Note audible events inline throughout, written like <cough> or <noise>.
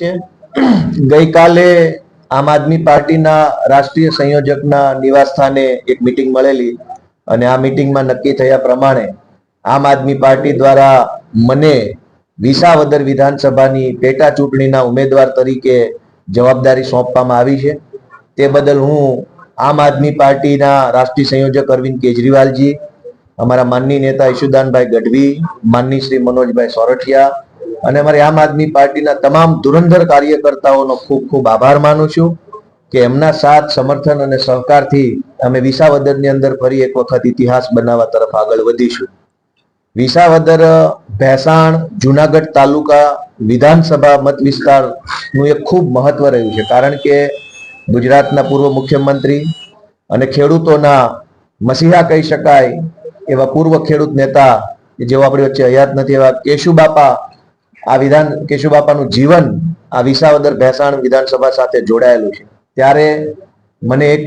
ગઈકાલે આમ આદમી પાર્ટીના રાષ્ટ્રીય સંયોજકના નિવાસસ્થાને એક મિટિંગ મળેલી અને આ મિટિંગમાં નક્કી થયા પ્રમાણે આમ આદમી પાર્ટી દ્વારા મને વિસાવદર વિધાનસભાની પેટા ચૂંટણીના ઉમેદવાર તરીકે જવાબદારી સોંપવામાં આવી છે. તે બદલ હું આમ આદમી પાર્ટીના રાષ્ટ્રીય સંયોજક અરવિંદ કેજરીવાલજી, અમારા માનની નેતા ઈશુદાનભાઈ ગઢવી માનની શ્રી મનોજભાઈ સોરઠિયા અને અમારી આમ આદમી પાર્ટીના તમામ ધુરંધર કાર્યકર્તાઓનો ખૂબ ખૂબ આભાર માનું છું કે એમના સાથ, સમર્થન અને સહકારથી અમે વિસાવદરની અંદર ફરી એક વખત ઇતિહાસ બનાવવા તરફ આગળ વધીશું. વિસાવદર ભેસાણ, જુનાગઢ તાલુકા વિધાનસભા મત વિસ્તારનું એક ખૂબ મહત્વ રહ્યું છે. કારણ કે ગુજરાતના પૂર્વ મુખ્યમંત્રી અને ખેડૂતોના મસીહા કહી શકાય એવા પૂર્વ ખેડૂત નેતા જેઓ આપણી વચ્ચે હયાત નથી એવા કેશુબાપા આ વિધાન કેશુબાપાનું જીવન આ વિસાવદર ભેસાણ વિધાનસભા સાથે જોડાયેલું છે. ત્યારે મને એક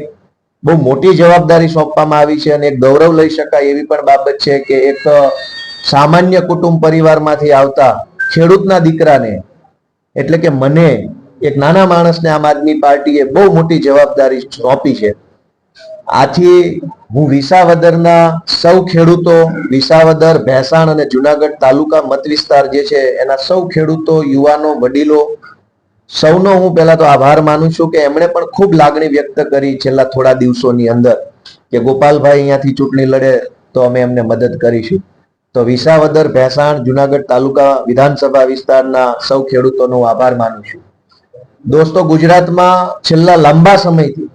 બહુ મોટી જવાબદારી સોંપવામાં આવી છે અને એક ગૌરવ લઈ શકાય એવી પણ બાબત છે કે એક સામાન્ય કુટુંબ પરિવારમાંથી આવતા ખેડૂતના દીકરાને, એટલે કે મને, એક નાના માણસને આમ આદમી પાર્ટીએ બહુ મોટી જવાબદારી સોંપી છે. આથી હું વિસાવદરના સૌ ખેડૂતો, વિસાવદર, ભેસાણ અને જુનાગઢ તાલુકા મત વિસ્તાર જે છે, એના સૌ ખેડૂતો, યુવાનો, વડીલો, સૌનો હું પહેલા તો આભાર માનું છું કે એમણે પણ ખૂબ લાગણી વ્યક્ત કરી છેલ્લા થોડા દિવસોની અંદર કે ગોપાલભાઈ અહીંયાથી ચૂંટણી લડે તો અમે એમને મદદ કરીશું. તો વિસાવદર, ભેસાણ, જુનાગઢ તાલુકા વિધાનસભા વિસ્તારના સૌ ખેડૂતોનો આભાર માનું છું. દોસ્તો, ગુજરાતમાં છેલ્લા લાંબા સમયથી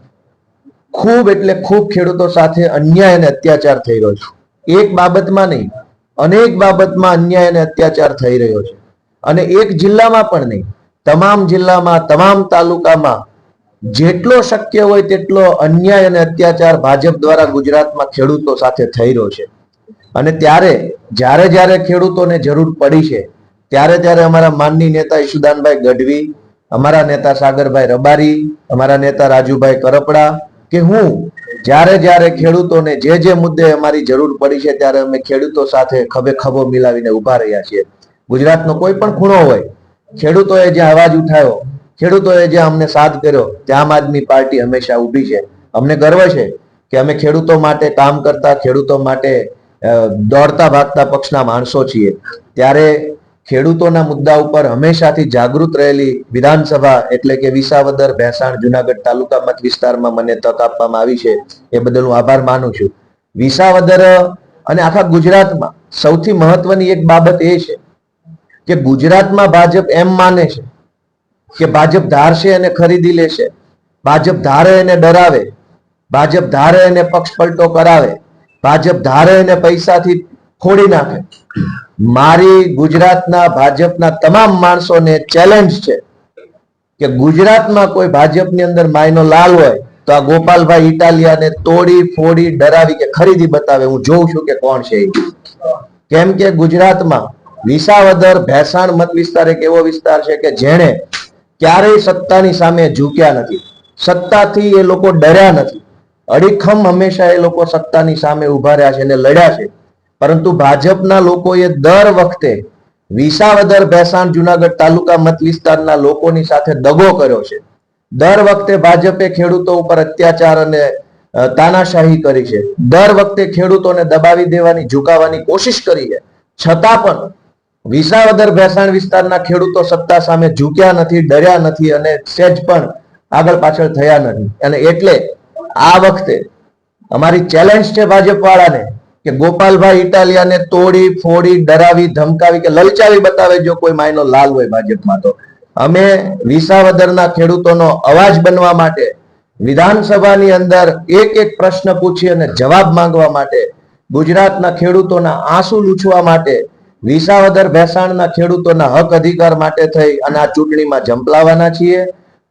ખૂબ એટલે ખૂબ ખેડૂતો સાથે અન્યાય અને અત્યાચાર થઈ રહ્યો છે. એક બાબતમાં નહીં, અનેક બાબતમાં અન્યાય અને અત્યાચાર થઈ રહ્યો છે. અને એક જિલ્લામાં પણ નહીં, તમામ જિલ્લામાં, તમામ તાલુકામાં જેટલો શક્ય હોય તેટલો અન્યાય અને અત્યાચાર ભાજપ દ્વારા ગુજરાતમાં ખેડૂતો સાથે થઈ રહ્યો છે. અને ત્યારે, જ્યારે જ્યારે ખેડૂતોને જરૂર પડી છે, ત્યારે ત્યારે અમારા માનની નેતા ઈશુદાનભાઈ ગઢવી, અમારા નેતા સાગરભાઈ રબારી, અમારા નેતા રાજુભાઈ કરપડા કે હું જ્યારે જ્યારે ખેડૂતોને જે જે મુદ્દે અમારી જરૂર પડી છે ત્યારે અમે ખેડૂતો સાથે ખભે ખભો મિલાવીને ઊભા રહ્યા છીએ. ગુજરાતનો કોઈ પણ ખૂણો હોય, ખેડૂતોએ જ્યાં અવાજ ઉઠાવ્યો, ખેડૂતોએ જ્યાં અમને સાથ કર્યો ત્યાં આમ આદમી પાર્ટી હંમેશા ઊભી છે. અમને ગર્વ છે કે અમે ખેડૂતો માટે કામ કરતા, ખેડૂતો માટે દોડતા ભાગતા પક્ષના માણસો છીએ. ત્યારે ખેડૂતોના મુદ્દા ઉપર હંમેશાથી જાગૃત રહેલી વિધાનસભા એટલે કે વિસાવદર, ભેસાણ, જુનાગઢ તાલુકા મત વિસ્તારમાં મને તક આપવામાં આવી છે. એ બદલ હું આભાર માનું છું. વિસાવદર અને આખા ગુજરાતમાં સૌથી મહત્વની એક બાબત એ છે કે ગુજરાતમાં ભાજપ એમ માને છે કે ભાજપ ધારશે અને ખરીદી લેશે. ભાજપ ધારે એને ડરાવે. ભાજપ ધારે એને પક્ષ પલટો કરાવે. ભાજપ ધારે એને પૈસાથી ફોડી નાખે. મારી ગુજરાતના ભાજપના તમામ માણસોને ચેલેન્જ છે કે ગુજરાતમાં કોઈ ભાજપની અંદર માયનો લાલ હોય તો આ ગોપાલભાઈ ઇટાલિયાને તોડી, ફોડી, ડરાવી કે ખરીદી બતાવે. હું જોઉં છું કે કોણ છે કેમ કે ગુજરાતમાં વિસાવદર ભેસાણ મત વિસ્તાર એક એવો વિસ્તાર છે કે જેણે ક્યારેય સત્તાની સામે ઝૂક્યા નથી. સત્તાથી એ લોકો ડર્યા નથી. અડીખમ હંમેશા એ લોકો સત્તાની સામે ઊભા રહ્યા છે અને લડ્યા છે. પરંતુ ભાજપના લોકોએ દર વખતે વિસાવદર, ભેસાણ, જુનાગઢ તાલુકા મત વિસ્તારના લોકોની સાથે દગો કર્યો છે. દર વખતે ભાજપે ખેડૂતો ઉપર અત્યાચાર અને તાનાશાહી કરી છે. દર વખતે ખેડૂતોને દબાવી દેવાની, ઝુકાવવાની કોશિશ કરી છે. છતાં પણ વિસાવદર, ભેસાણ વિસ્તારના ખેડૂતો સત્તા સામે ઝૂક્યા નથી, ડર્યા નથી અને સહેજ પણ આગળ પાછળ થયા નથી. અને એટલે આ વખતે અમારી ચેલેન્જ છે ભાજપ વાળાને કે ગોપાલભાઈ ઇટાલિયાને તોડી, ફોડી, ડરાવી, ધમકાવી કે લલચાવી બતાવે જો કોઈ માયનો લાલ હોય ભાજપમાં તો. અમે વિસાવદરના ખેડૂતોનો અવાજ બનવા માટે, વિધાનસભાની અંદર એક એક પ્રશ્ન પૂછી અને જવાબ માંગવા માટે, ગુજરાતના ખેડૂતોના આંસુ લૂછવા માટે, વિસાવદર ભેસાણના ખેડૂતોના હક અધિકાર માટે થઈ અને આ ચૂંટણીમાં ઝંપલાવાના છીએ.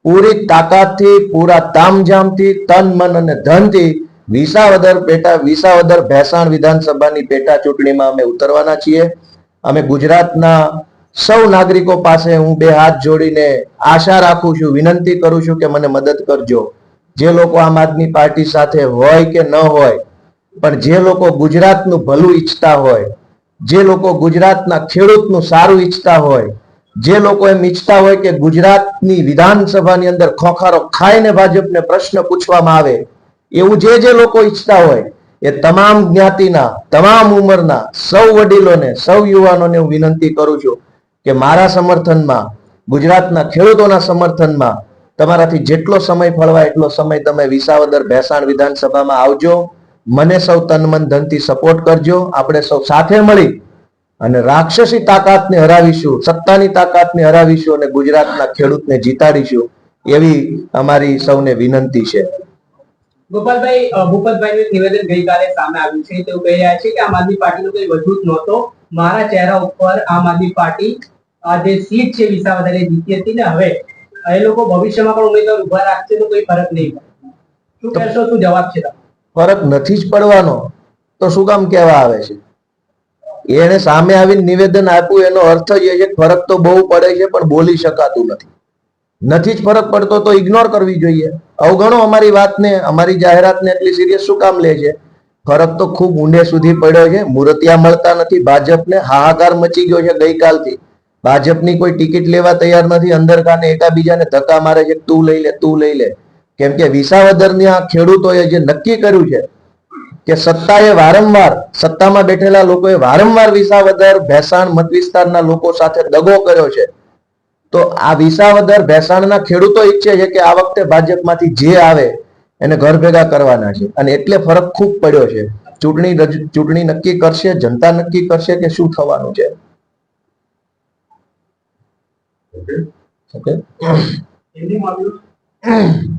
પૂરી તાકાતથી, પૂરા તામઝામથી, તન, મન અને ધનથી વિસાવદર પેટા વિસાવદર ભેસાણ વિધાનસભાની પેટા ચૂંટણીમાં અમે ઉતરવાના છીએ. અમે ગુજરાતના સૌ નાગરિકો પાસે હું બે હાથ જોડીને આશા રાખું છું, વિનંતી કરું છું કે મને મદદ કરજો. જે લોકો આમ આદમી પાર્ટી સાથે હોય કે ન હોય, પણ જે લોકો ગુજરાતનું ભલું ઈચ્છતા હોય, જે લોકો ગુજરાતના ખેડૂતનું સારું ઈચ્છતા હોય, જે લોકો એમ ઈચ્છતા હોય કે ગુજરાતની વિધાનસભાની અંદર ખોખારો ખાઈને ભાજપને પ્રશ્ન પૂછવામાં આવે એવું જે જે લોકો ઈચ્છતા હોય, એ તમામ જ્ઞાતિના, તમામ ઉંમરના, સૌ વડીલોને, સૌ યુવાનોને હું વિનંતી કરું છું કે મારા સમર્થનમાં, ગુજરાતના ખેડૂતોના સમર્થનમાં તમારાથી જેટલો સમય ફળવાય એટલો સમય તમે વિસાવદર ભેસાણ વિધાનસભામાં આવજો. મને સૌ તન મન ધનથી સપોર્ટ કરજો. આપણે સૌ સાથે મળી અને રાક્ષસી તાકાતને હરાવીશું, સત્તાની તાકાતને હરાવીશું અને ગુજરાતના ખેડૂતને જીતાડીશું એવી અમારી સૌને વિનંતી છે. ગોપાલભાઈ ભૂપતભાઈનું નિવેદન ગઈકાલે સામે આવ્યું છે. તેઓ કહી રહ્યા છે કે આમ આદમી પાર્ટીનો કોઈ વજૂદ નહોતો. મારા ચહેરા ઉપર આમ આદમી પાર્ટી જે સીટ છે વિસાવદર જીતી હતી ને હવે એ લોકો ભવિષ્યમાં પણ ઉમેદવાર ઊભા રાખશે તો કોઈ ફરક નહીં પડે. શું કહેશો? શું જવાબ છે ફરક નથી જ પડવાનો. તો શું કામ કહેવા આવે છે? એને સામે આવીને નિવેદન આપ્યું એનો અર્થ જ એ છે કે ફરક તો બહુ પડે છે પણ બોલી શકાતું નથી. નથી જ ફરક પડતો તો ઇગ્નોર કરવી જોઈએ. અવગણો અમારી વાતને, અમારી જાહેરાતને એટલી સિરિયસ શું કામ લે છે? ફરક તો ખૂબ ઊંડે સુધી પડ્યો છે. મૂર્તિયા મળતા નથી. ભાજપને હાહાકાર મચી ગયો છે ગઈકાલથી. ભાજપની કોઈ ટિકિટ લેવા તૈયાર નથી. અંદર એકાબીજાને ધક્કા મારે છે. તું લઈ લે, તું લઈ લે. કેમ કે વિસાવદરની આ ખેડૂતોએ જે નક્કી કર્યું છે કે સત્તાએ વારંવાર, સત્તામાં બેઠેલા લોકોએ વારંવાર વિસાવદર, ભેસાણ મત વિસ્તારના લોકો સાથે દગો કર્યો છે. તો આ વિસાવદર ભેસાણના ખેડૂતો ઈચ્છે છે કે આ વખતે ભાજપમાંથી જે આવે એને ઘર ભેગા કરવાના છે. અને એટલે ફરક ખૂબ પડ્યો છે. ચૂંટણી ચૂંટણી નક્કી કરશે જનતા નક્કી કરશે કે શું થવાનું છે? ઓકે. <coughs>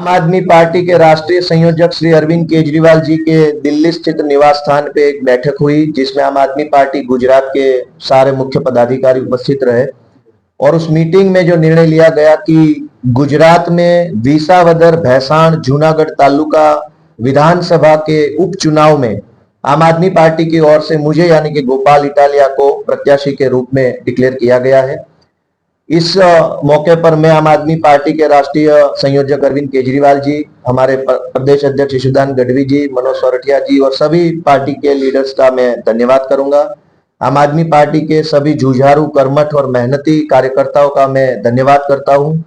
आम आदमी पार्टी के राष्ट्रीय संयोजक श्री अरविंद केजरीवाल जी के दिल्ली स्थित निवास स्थान पे एक बैठक हुई, जिसमें आम आदमी पार्टी गुजरात के सारे मुख्य पदाधिकारी उपस्थित रहे। और उस मीटिंग में जो निर्णय लिया गया कि गुजरात में विसावदर भैसाण जूनागढ़ तालुका विधानसभा के उपचुनाव में आम आदमी पार्टी की ओर से मुझे यानी कि गोपाल इटालिया को प्रत्याशी के रूप में डिक्लेयर किया गया है। इस मौके पर मैं आम आदमी पार्टी के राष्ट्रीय संयोजक अरविंद केजरीवाल जी, हमारे प्रदेश अध्यक्ष यशुदान गढ़वी जी, मनोज सोरठिया जी और सभी पार्टी के लीडर्स का मैं धन्यवाद करूँगा। आम आदमी पार्टी के सभी जुझारू कर्मठ और मेहनती कार्यकर्ताओं का मैं धन्यवाद करता हूँ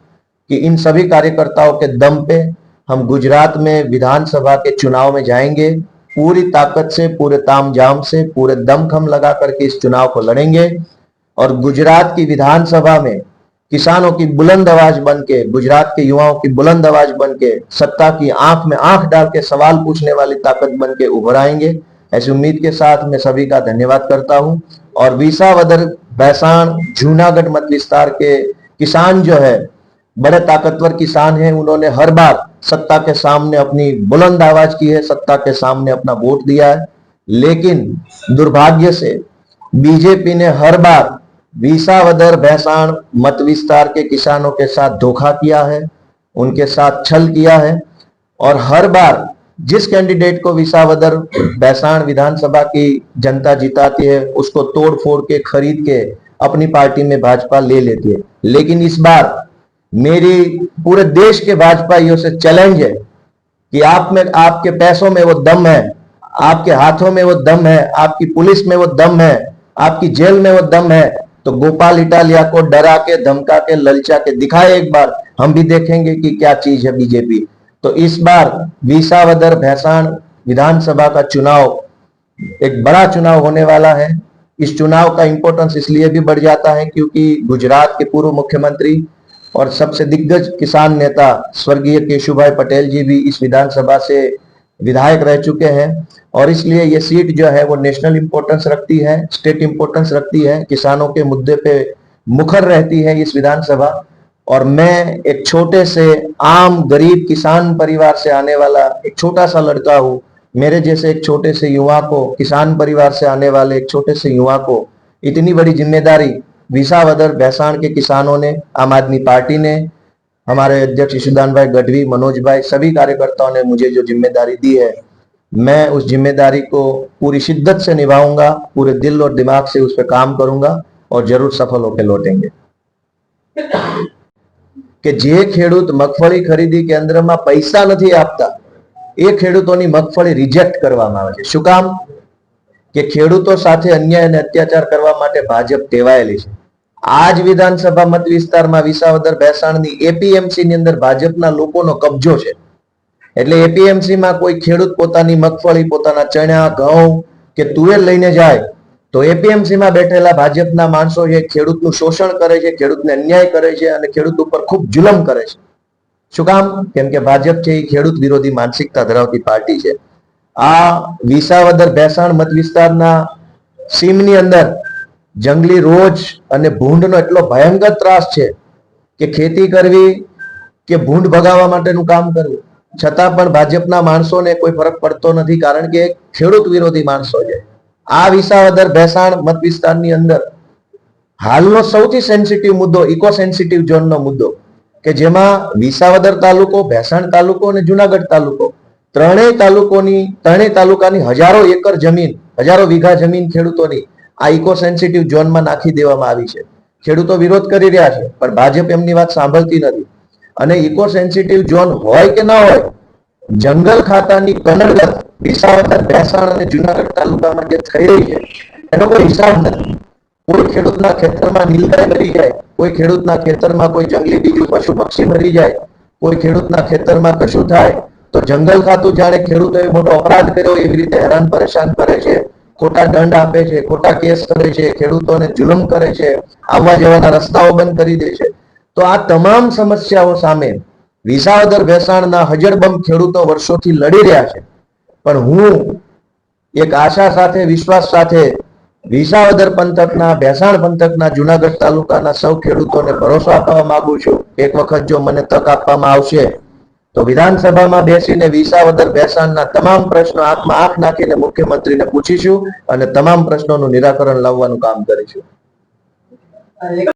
कि इन सभी कार्यकर्ताओं के दम पे हम गुजरात में विधानसभा के चुनाव में जाएँगे। पूरी ताकत से, पूरे ताम झाम से, पूरे दमखम लगा करके इस चुनाव को लड़ेंगे। और गुजरात की विधानसभा में किसानों की बुलंद आवाज़ बन के, गुजरात के युवाओं की बुलंद आवाज़ बन के, सत्ता की आँख में आँख डाल के सवाल पूछने वाली ताकत बन के उभर आएँगे। ऐसी उम्मीद के साथ मैं सभी का धन्यवाद करता हूँ। और विसावदर भैसाण जूनागढ़ मत विस्तार के किसान जो है, बड़े ताकतवर किसान हैं। उन्होंने हर बार सत्ता के सामने अपनी बुलंद आवाज़ की है, सत्ता के सामने अपना वोट दिया है। लेकिन दुर्भाग्य से बीजेपी ने हर बार विसावदर भैसाण मत विस्तार के किसानों के साथ धोखा किया है, उनके साथ छल किया है, और हर बार जिस कैंडिडेट को विसावदर भैसाण विधानसभा की जनता जिताती है, उसको तोड़ फोड़ के, खरीद के अपनी पार्टी में भाजपा ले लेती है। लेकिन इस बार मेरी पूरे देश के भाजपाइयों से चैलेंज है कि आप में, आपके पैसों में वो दम है, आपके हाथों में वो दम है, आपकी पुलिस में वो दम है, आपकी जेल में वो दम है तो गोपाल इटालिया को डरा के, धमका के, ललचा के दिखाए एक बार, हम भी देखेंगे कि क्या चीज़ है बीजेपी। तो इस बार विसावदर भैसाण विधानसभा का चुनाव, एक बड़ा चुनाव होने वाला है। इस चुनाव का इंपोर्टेंस इसलिए भी बढ़ जाता है क्योंकि गुजरात के पूर्व मुख्यमंत्री और सबसे दिग्गज किसान नेता स्वर्गीय केशुभाई पटेल जी भी इस विधानसभा से विधायक रह चुके हैं और इसलिए ये सीट जो है वो नेशनल इंपॉर्टेंस रखती है स्टेट इंपॉर्टेंस रखती है, किसानों के मुद्दे पे मुखर रहती है इस विधानसभा। और मैं एक छोटे से आम गरीब किसान परिवार से आने वाला एक छोटा सा लड़का हूँ। मेरे जैसे एक छोटे से युवा को, किसान परिवार से आने वाले एक छोटे से युवा को इतनी बड़ी ज़िम्मेदारी, विसावदर भैसाण के किसानों ने, आम आदमी पार्टी ने हमारे अध्यक्ष ईशुदान भाई गढ़वी मनोज भाई सभी कार्यकर्ताओं ने मुझे जो जिम्मेदारी दी है मैं उस जिम्मेदारी को पूरी शिद्दत से निभाऊंगा पूरे दिल और दिमाग से उस पर काम करूंगा और जरूर सफल होकर लौटेंगे કે જે ખેડૂત મગફળી ખરીદી કેન્દ્રમાં પૈસા નથી આપતા એ ખેડૂતોની મગફળી રિજેક્ટ કરવામાં આવે છે શું કામ કે ખેડૂતો સાથે અન્યાય અને અત્યાચાર કરવા માટે ભાજપ ટેવાયેલી છે આ જ વિધાનસભા મત વિસ્તારમાં વિસાવદર ભેસાણની એપીએમસી ની અંદર ભાજપના લોકોનો કબજો છે. એટલે એપીએમસી માં કોઈ ખેડૂત પોતાની મગફળી, પોતાના ચણા, ઘઉં કે તુવેર લઈને જાય, તો એપીએમસી માં બેઠેલા ભાજપના માણસો છે, ખેડૂતનું શોષણ કરે છે, ખેડૂતને અન્યાય કરે છે અને ખેડૂત ઉપર ખૂબ જુલમ કરે છે. શું કામ? કેમ કે ભાજપ છે એ ખેડૂત વિરોધી માનસિકતા ધરાવતી પાર્ટી છે. આ વિસાવદર ભેસાણ મત વિસ્તારના સીમની અંદર જંગલી રોજ અને ભૂંડનો એટલો ભયંકર ત્રાસ છે કે ખેતી કરવી કે ભૂંડ ભગાવવા માટેનું કામ કરવું. છતાં પણ ભાજપના માણસોને કોઈ ફરક પડતો નથી કારણ કે ખેડૂત વિરોધી માણસો છે. આ વિસાવદર ભેસાણ મત વિસ્તારની અંદર હાલનો સૌથી સેન્સિટિવ મુદ્દો ઇકો સેન્સિટિવ ઝોનનો મુદ્દો કે જેમાં વિસાવદર તાલુકો, ભેસાણ તાલુકો અને જુનાગઢ તાલુકો ત્રણેય તાલુકોની, ત્રણેય તાલુકાની હજારો એકર જમીન, હજારો વીઘા જમીન ખેડૂતોની આ ઇકો સેન્સિટિવ ઝોનમાં નાખી દેવામાં આવી છે. ખેડૂતો વિરોધ કરી રહ્યા છે, પણ ભાજપ એમની વાત સાંભળતી નથી. અને ઇકો સેન્સિટિવ ઝોન હોય કે ના હોય, જંગલ ખાતાની કનડગત વિસાવદર ભેસાણ અને જુનાગઢ તાલુકામાં જે થઈ રહી છે, એનો કોઈ હિસાબ નથી. કોઈ ખેડૂતના ખેતરમાં નીલગાય મરી જાય, કોઈ ખેડૂતના ખેતરમાં કોઈ જંગલી બીજું પશુ પક્ષી મરી જાય, કોઈ ખેડૂતના ખેતરમાં કશું થાય, તો જંગલ ખાતું જાણે ખેડૂતોએ મોટો અપરાધ કર્યો, એવી રીતે હેરાન પરેશાન કરે છે ખોટા દંડ આપે છે, ખોટા કેસ કરે છે, ખેડૂતોને જુલમ કરે છે, આવવા જવાના રસ્તાઓ બંધ કરી દે છે. તો આ તમામ સમસ્યાઓ સામે વિસાવદર ભેસાણના હજરબમ ખેડૂતો વર્ષોથી લડી રહ્યા છે. પણ હું એક આશા સાથે, વિશ્વાસ સાથે વિસાવદર પંથકના, ભેસાણ પંથકના, જુનાગઢ તાલુકાના સૌ ખેડૂતોને ભરોસો આપવા માંગુ છું. એક વખત જો મને તક આપવામાં આવશે તો વિધાનસભામાં બેસીને વિસાવદર ભેસાણના તમામ પ્રશ્નો આંખમાં આંખ નાખીને મુખ્યમંત્રીને પૂછીશું અને તમામ પ્રશ્નોનું નિરાકરણ લાવવાનું કામ કરીશું.